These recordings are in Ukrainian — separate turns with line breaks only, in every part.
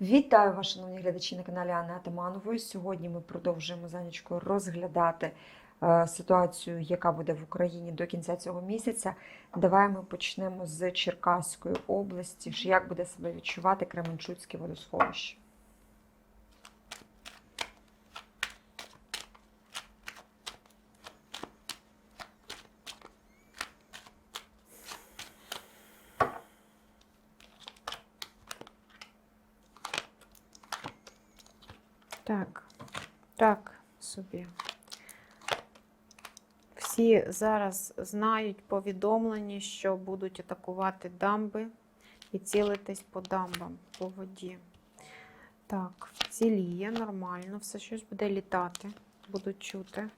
Вітаю вас, шановні глядачі на каналі Анни Атаманової. Сьогодні ми продовжуємо за нічкою розглядати е, ситуацію, яка буде в Україні до кінця цього місяця. Давай ми почнемо з Черкаської області. Як буде себе відчувати Кременчуцьке водосховище?
Так, так собі. Всі зараз знають повідомлення, що будуть атакувати дамби і цілитись по дамбам, по воді. Так, ціліє нормально, все щось буде літати, будуть чути.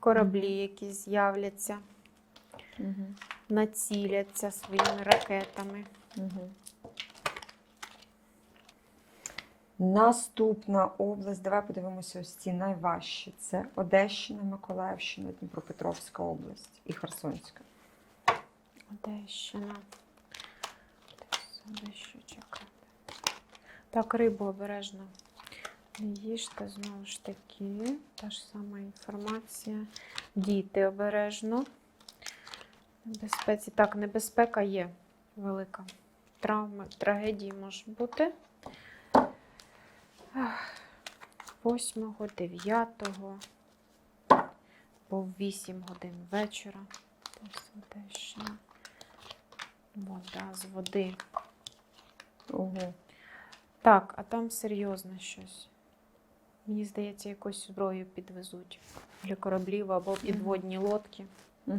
Кораблі якісь з'являться,
Угу.
націляться своїми ракетами.
Угу. Наступна область. Давай подивимося ось ці найважчі. Це Одещина, Миколаївщина, Дніпропетровська область і Херсонська.
Одещина. Одещу чекати. Так, рибу обережно. Їжте знову ж таки. Та ж сама інформація. Діти обережно. Безпеці. Так, небезпека є велика. Травми, трагедії можуть бути. Ах, 8, 9 по 8 годин вечора. Одещина. Вода з води.
Угу.
Так, а там серйозно щось. Мені здається, якусь зброю підвезуть для кораблів або підводні лодки.
Угу.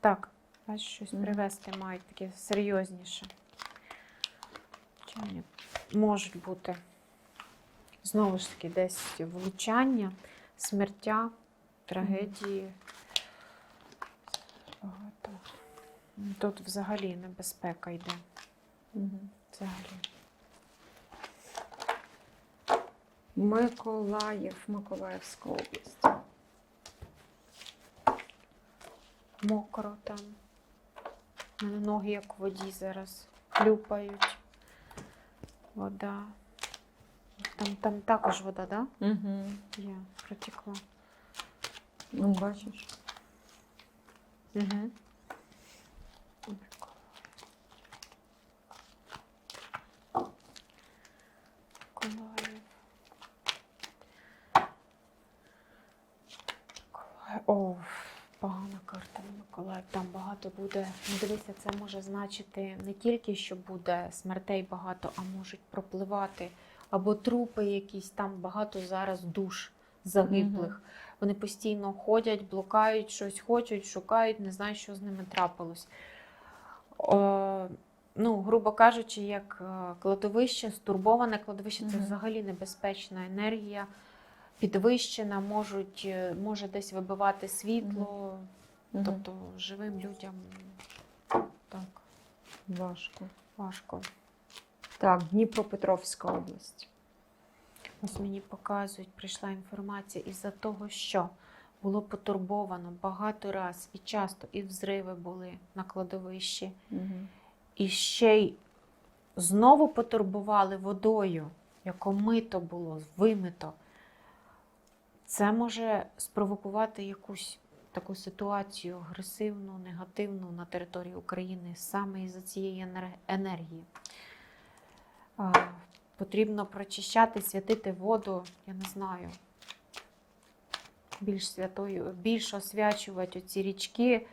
Так, бачиш, щось привезти мають таке серйозніше. Чи? Можуть бути. Знову ж таки, десь влучання, смертя, трагедії. Багато. Тут взагалі небезпека йде.
Угу.
Взагалі.
Миколаїв, Миколаївська область.
Мокро там. У мене ноги як в воді зараз хлюпають. Вода. Там, там також вода, так?
Угу.
Да? Є, протекла.
Ну, бачиш.
Угу. Миколаїв. Миколаїв. О, погана карта на Миколаїв. Там багато буде. Ну, дивися, це може значити не тільки, що буде смертей багато, а можуть пропливати або трупи якісь, там багато зараз душ загиблих. Вони постійно ходять, блукають, щось хочуть, шукають, не знають, що з ними трапилось. О, ну, грубо кажучи, як е, кладовище, стурбоване кладовище це взагалі небезпечна енергія, підвищена, можуть, е, може десь вибивати світло,
Угу.
Тобто живим людям так,
Важко.
важко.
Так, Дніпропетровська область.
Ось мені показують, прийшла інформація із-за того, що було потурбовано багато раз і часто, і взриви були на кладовищі,
Угу.
і ще й знову потурбували водою, як омито було, вимито. Це може спровокувати якусь таку ситуацію агресивну, негативну на території України саме із-за цієї енергії. Потрібно прочищати, святити воду, я не знаю. Більш святою, більш освячувати ці річки,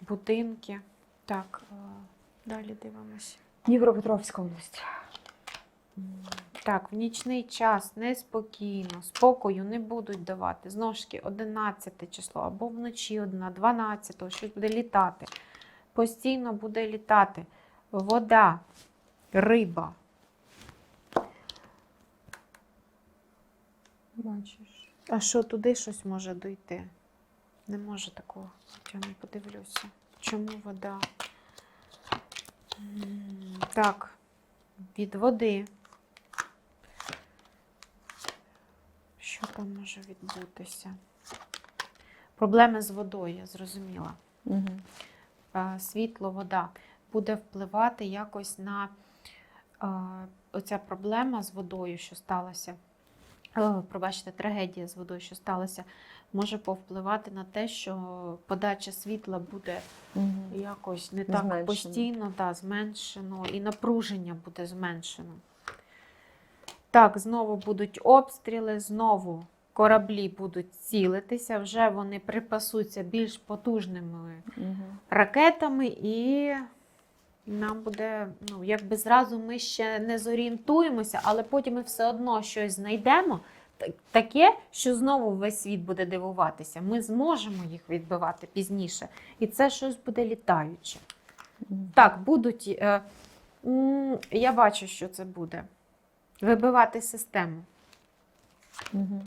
будинки. Так, е, далі дивимося.
Дніпропетровська область.
Так, в нічний час неспокійно, спокою не будуть давати. Знову ж таки, 11 число або вночі 1, 12, щось буде літати. Постійно буде літати. Вода, риба.
Бачиш.
А що туди щось може дойти? Не може такого. Я не подивлюся. Чому вода? Так, від води. Що там може відбутися? Проблеми з водою, я зрозуміла.
Угу.
Світло, вода. буде впливати якось на оця проблема з водою, що сталася. Пробачте, трагедія з водою, що сталося, може повпливати на те, що подача світла буде
Мгм.
якось не так
Зменшено.
постійно, да, зменшено, і напруження буде зменшено. Так, знову будуть обстріли, знову кораблі будуть цілитися, вже вони припасуться більш потужними
Мгм.
ракетами, і нам буде, ну, якби зразу ми ще не зорієнтуємося, але потім ми все одно щось знайдемо. Таке, що знову весь світ буде дивуватися. Ми зможемо їх відбивати пізніше. І це щось буде літаюче. Так, будуть. Е, м, я бачу, що це буде. Вибивати систему.
Угу.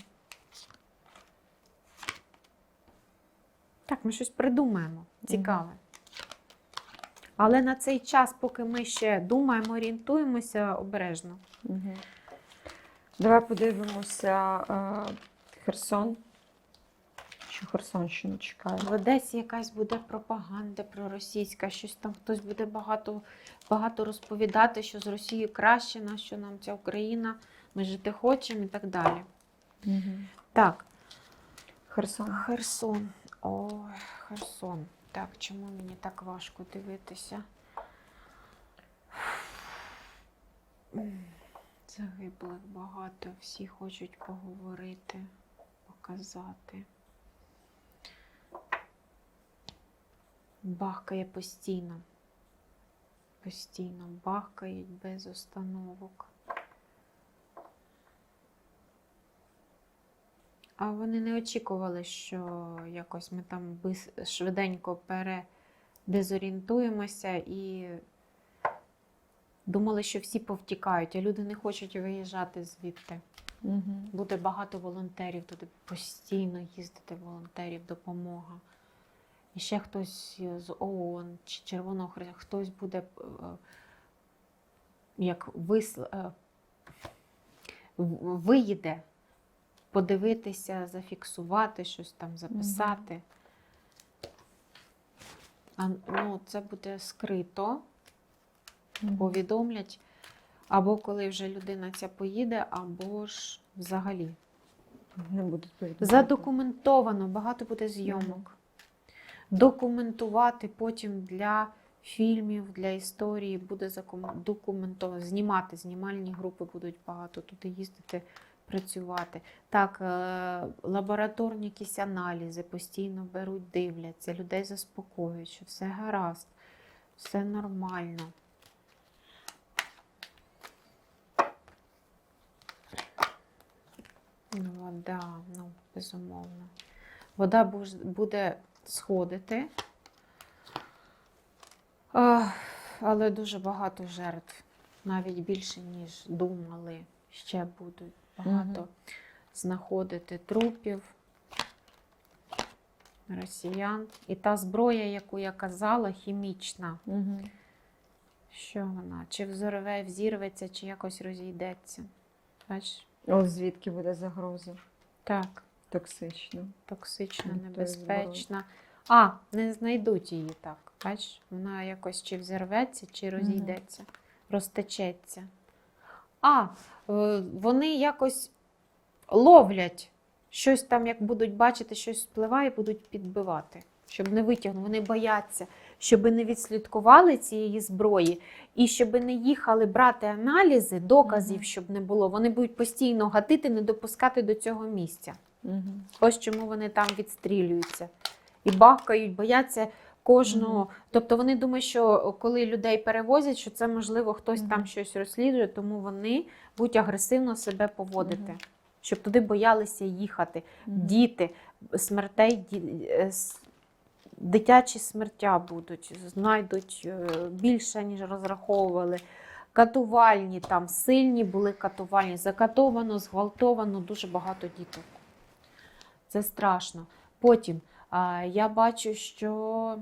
Так, ми щось придумаємо. Цікаве. Але на цей час, поки ми ще думаємо, орієнтуємося обережно.
Угу. Давай подивимося е, Херсон. Що Херсонщину чекає.
В Одесі якась буде пропаганда проросійська, щось там хтось буде багато, багато розповідати, що з Росією краще, на що нам ця Україна, ми жити хочемо і так далі.
Мгм.
Так,
Херсон.
Херсон. Ой, Херсон. Так, чому мені так важко дивитися? Загиблих багато, всі хочуть поговорити, показати. Бахкає постійно. Постійно бахкають без остановок. А вони не очікували, що якось ми там швиденько передезорієнтуємося і думали, що всі повтікають, а люди не хочуть виїжджати звідти.
Мгм.
Буде багато волонтерів, туди постійно їздити волонтерів, допомога. І ще хтось з ООН чи Червоного Хреста, хтось буде е, як вис... е, виїде подивитися, зафіксувати, щось там записати. А, ну, це буде скрито,
Мгм.
повідомлять, або коли вже людина ця поїде, або ж взагалі.
Не будуть.
Задокументовано, багато буде зйомок. Документувати потім для фільмів, для історії буде документовано. Знімати, знімальні групи будуть багато туди їздити, працювати. Так, е, лабораторні якісь аналізи постійно беруть, дивляться, людей заспокоюють, що все гаразд, все нормально. Ну, вода, ну, безумовно. Вода буде сходити, але дуже багато жертв, навіть більше, ніж думали, ще будуть багато
Мгм.
знаходити трупів росіян. І та зброя, яку я казала, хімічна.
Мгм.
Що вона? Чи взорве, взірветься, чи якось розійдеться. Бачиш?
От звідки буде загроза?
Так.
Токсична.
токсична, небезпечна. А, не знайдуть її так. Бачиш, вона якось чи взірветься, чи розійдеться, розтечеться. А, е, вони якось ловлять щось там, як будуть бачити, щось спливає, будуть підбивати, щоб не витягнули. Вони бояться, щоб не відслідкували цієї зброї і щоб не їхали брати аналізи, доказів,
Мгм.
щоб не було. Вони будуть постійно гатити, не допускати до цього місця.
Мгм.
Ось чому вони там відстрілюються. І бахкають, бояться кожного.
Мгм.
Тобто вони думають, що коли людей перевозять, що це можливо хтось
Мгм.
там щось розслідує, тому вони будуть агресивно себе поводити,
Мгм.
щоб туди боялися їхати.
Мгм.
Діти, смертей, ді- е, дитячі смертя будуть, знайдуть е, більше, ніж розраховували. Катувальні там сильні були катувальні, закатовано, зґвалтовано дуже багато діток. Це страшно. Потім я бачу, що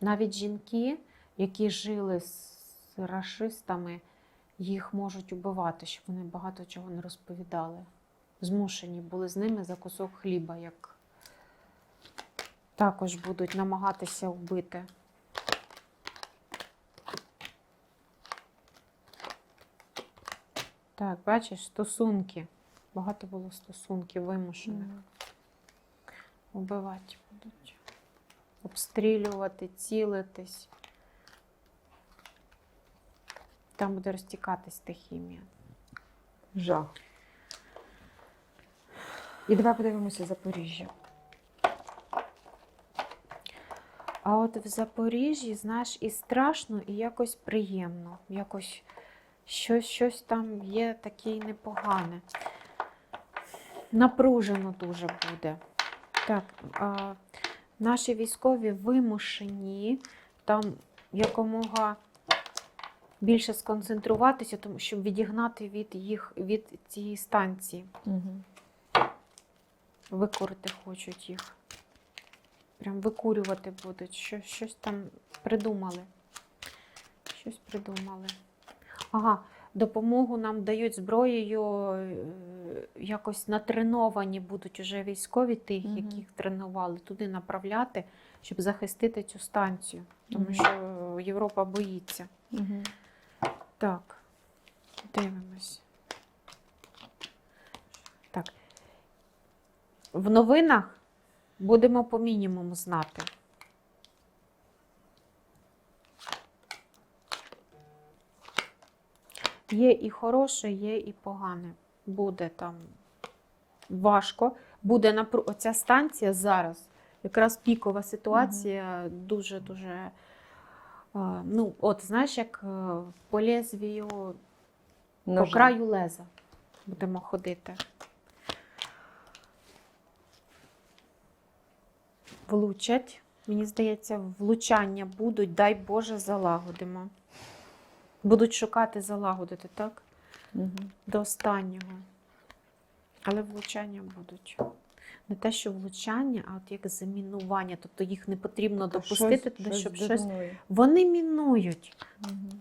навіть жінки, які жили з рашистами, їх можуть убивати, щоб вони багато чого не розповідали. Змушені були з ними за кусок хліба, як також будуть намагатися вбити. Так, бачиш, стосунки. Багато було стосунків вимушених. Убивати будуть. Обстрілювати, цілитись. Там буде розтікатись хімія.
Жах. І давай подивимося Запоріжжя.
А от в Запоріжжі, знаєш, і страшно, і якось приємно. Якось щось, щось там є таке непогане. Напружено дуже буде. Так, а, наші військові вимушені там якомога більше сконцентруватися, тому щоб відігнати від їх від цієї станції.
Угу.
Викорити хочуть їх. Прям викурювати будуть. Що, щось там придумали. Щось придумали. Ага, допомогу нам дають зброєю, е, якось натреновані будуть уже військові, тих,
Мгм.
яких тренували, туди направляти, щоб захистити цю станцію. Тому
Мгм.
що Європа боїться.
Угу.
Так, дивимось. Так. В новинах будемо по мінімуму знати. Є і хороше, є і погане. Буде там важко. Буде напру... Оця станція зараз, якраз пікова ситуація, дуже-дуже. Ну, от знаєш, як е, по лезвію по краю леза будемо ходити. Влучать. Мені здається, влучання будуть, дай Боже, залагодимо. Будуть шукати залагодити, так?
Угу.
До останнього. Але влучання будуть. Не те, що влучання, а от як замінування. Тобто їх не потрібно допустити, туди, щоб щось. Вони мінують.
Угу.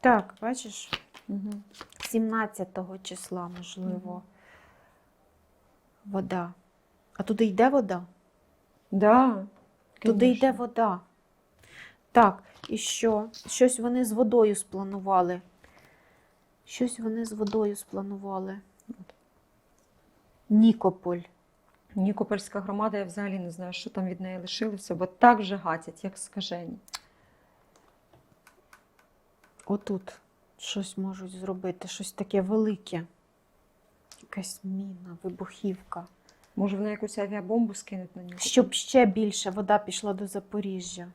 Так, бачиш?
Угу.
17 числа, можливо, вода. А туди йде вода?
Да,
Туди йде вода. Так, і що? Щось вони з водою спланували. Щось вони з водою спланували. Нікополь.
Нікопольська громада, я взагалі не знаю, що там від неї лишилося, бо так же гатять, як скажені.
Отут щось можуть зробити, щось таке велике. Якась міна, вибухівка.
Може, вони якусь авіабомбу скинуть на нього?
Щоб ще більше вода пішла до Запоріжжя.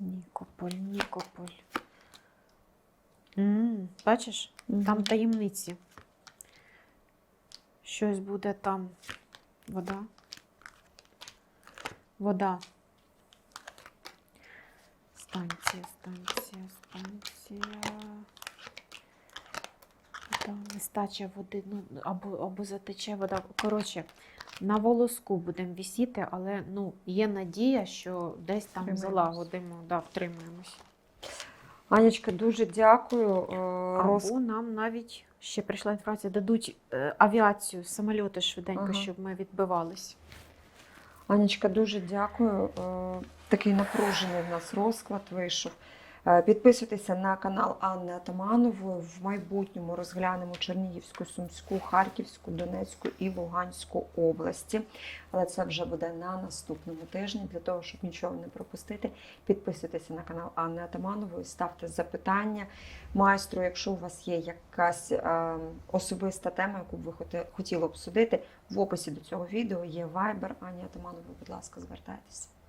Нікополь, Нікополь. м бачиш, там таємниці. Щось буде там. Вода. Вода. Станція, станція, станція. Вода, нестача води, ну, або, або затече вода. Коротше, на волоску будемо вісіти, але ну, є надія, що десь там залагодимо, да, втримаємось.
Анечка, дуже дякую. Е, Роз...
Або нам навіть ще прийшла інформація, дадуть е, авіацію, самольоти швиденько,
Ага.
щоб ми відбивались.
Анечка, дуже дякую. Е, Такий напружений в нас розклад вийшов. Е, Підписуйтеся на канал Анни Атаманової. В майбутньому розглянемо Чернігівську, Сумську, Харківську, Донецьку і Луганську області. Але це вже буде на наступному тижні. Для того, щоб нічого не пропустити, підписуйтеся на канал Анни Атаманової, ставте запитання майстру, якщо у вас є якась е, особиста тема, яку б ви хотіли обсудити. В описі до цього відео є Viber Ані Атаманової. Будь ласка, звертайтеся.